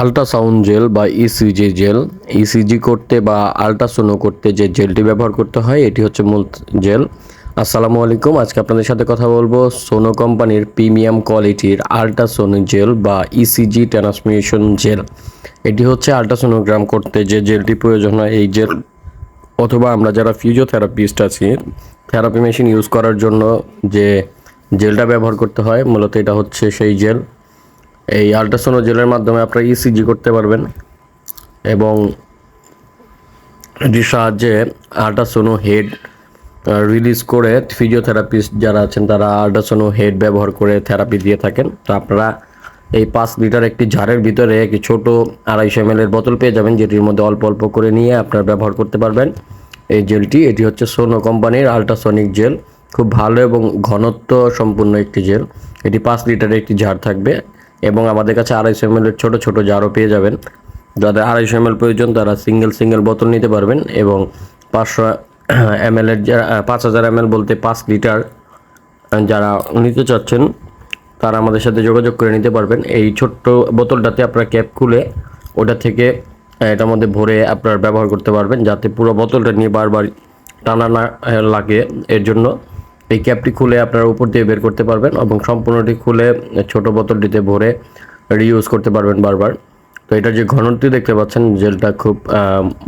Ultrasound gel বা ECG gel ECG করতে বা আল্ট্রাসোনো করতে যে জেলটি ব্যবহার করতে হয়, এটি হচ্ছে মূল জেল আসসালামু আলাইকুম, আজকে আপনাদের সাথে কথা বলব সোনো কোম্পানির প্রিমিয়াম কোয়ালিটির আল্ট্রাসোনো জেল বা ইসিজি ট্রান্সমিশন জেল এটি হচ্ছে আল্ট্রাসোনোগ্রাম করতে যে জেলটি প্রয়োজন হয় এই জেল অথবা আমরা যারা ফিজিওথেরাপিস্ট আছি থেরাপি মেশিন ইউজ করার জন্য যে জেলটা ব্যবহার করতে হয়, মূলত এটা হচ্ছে সেই জেল এই আল্ট্রাসোনো জেলের মাধ্যমে আপনারা ইসিজি করতে পারবেন এবং এটির সাহায্যে আল্ট্রাসোনো হেড রিলিজ করে ফিজিওথেরাপিস্ট যারা আছেন তারা আল্ট্রাসোনো হেড ব্যবহার করে থেরাপি দিয়ে থাকেন। তো আপনারা এই পাঁচ লিটার একটি জারের ভিতরে একটি ছোট আড়াইশো এম বোতল পেয়ে যাবেন, যেটির মধ্যে অল্প অল্প করে নিয়ে আপনারা ব্যবহার করতে পারবেন। এই জেলটি এটি হচ্ছে সোনো কোম্পানির আল্ট্রাসনিক জেল খুব ভালো এবং ঘনত্ব সম্পূর্ণ একটি জেল এটি পাঁচ লিটারের একটি জার থাকবে। এবং আমাদের কাছে আড়াইশো এম এর ছোটো ছোটো জারও পেয়ে যাবেন। যাদের আড়াইশো এম প্রয়োজন, তারা সিঙ্গেল সিঙ্গেল বোতল নিতে পারবেন এবং পাঁচশো এম এর যারা পাঁচ হাজার এম বলতে পাঁচ লিটার যারা নিতে চাচ্ছেন, তারা আমাদের সাথে যোগাযোগ করে নিতে পারবেন। এই ছোট্ট বোতলটাতে আপনার ক্যাপ খুলে ওটা থেকে এটার মধ্যে ভরে আপনার ব্যবহার করতে পারবেন, যাতে পুরো বোতলটা নিয়ে বারবার টানা না লাগে। এর জন্য এই ক্যাপটি খুলে আপনারা উপর দিয়ে বের করতে পারবেন এবং সম্পূর্ণটি খুলে ছোট বোতলটিতে ভরে রিইউজ করতে পারবেন বারবার। তো এটার যে ঘনত্ব দেখতে পাচ্ছেন, জেলটা খুব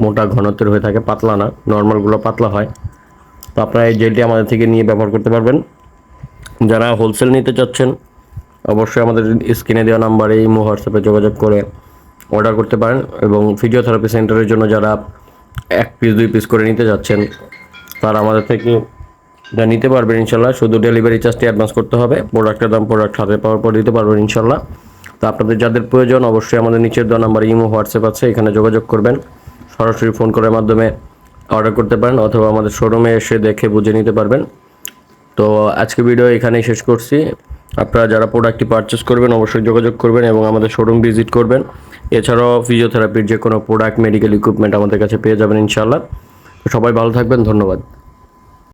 মোটা ঘনত্বের হয়ে থাকে, পাতলা না, নর্মালগুলো পাতলা হয়। তো আপনারা এই জেলটি আমাদের থেকে নিয়ে ব্যবহার করতে পারবেন। যারা হোলসেল নিতে চাচ্ছেন, অবশ্যই আমাদের স্ক্রিনে দেওয়া নাম্বারে ইমো, হোয়াটসঅ্যাপে যোগাযোগ করে অর্ডার করতে পারেন এবং ফিজিওথেরাপি সেন্টারের জন্য যারা এক পিস দুই পিস করে নিতে যাচ্ছেন, তারা আমাদের থেকে এটা নিতে পারবেন ইনশাল্লাহ। শুধু ডেলিভারি চার্জটি অ্যাডভান্স করতে হবে। প্রোডাক্টের দাম প্রোডাক্ট হাতে পাওয়ার পর দিতে পারবেন ইনশাল্লাহ। তো আপনাদের যাদের প্রয়োজন, অবশ্যই আমাদের নিচের দেওয়া নাম্বার ইমো, হোয়াটসঅ্যাপ আছে, এখানে যোগাযোগ করবেন। সরাসরি ফোন করার মাধ্যমে অর্ডার করতে পারেন অথবা আমাদের শোরুমে এসে দেখে বুঝে নিতে পারবেন। তো আজকে ভিডিও এখানেই শেষ করছি। আপনারা যারা প্রোডাক্টটি পারচেস করবেন, অবশ্যই যোগাযোগ করবেন এবং আমাদের শোরুম ভিজিট করবেন। এছাড়াও ফিজিওথেরাপির যে কোনো প্রোডাক্ট মেডিকেল ইকুইপমেন্ট আমাদের কাছে পেয়ে যাবেন ইনশাল্লাহ। সবাই ভালো থাকবেন, ধন্যবাদ।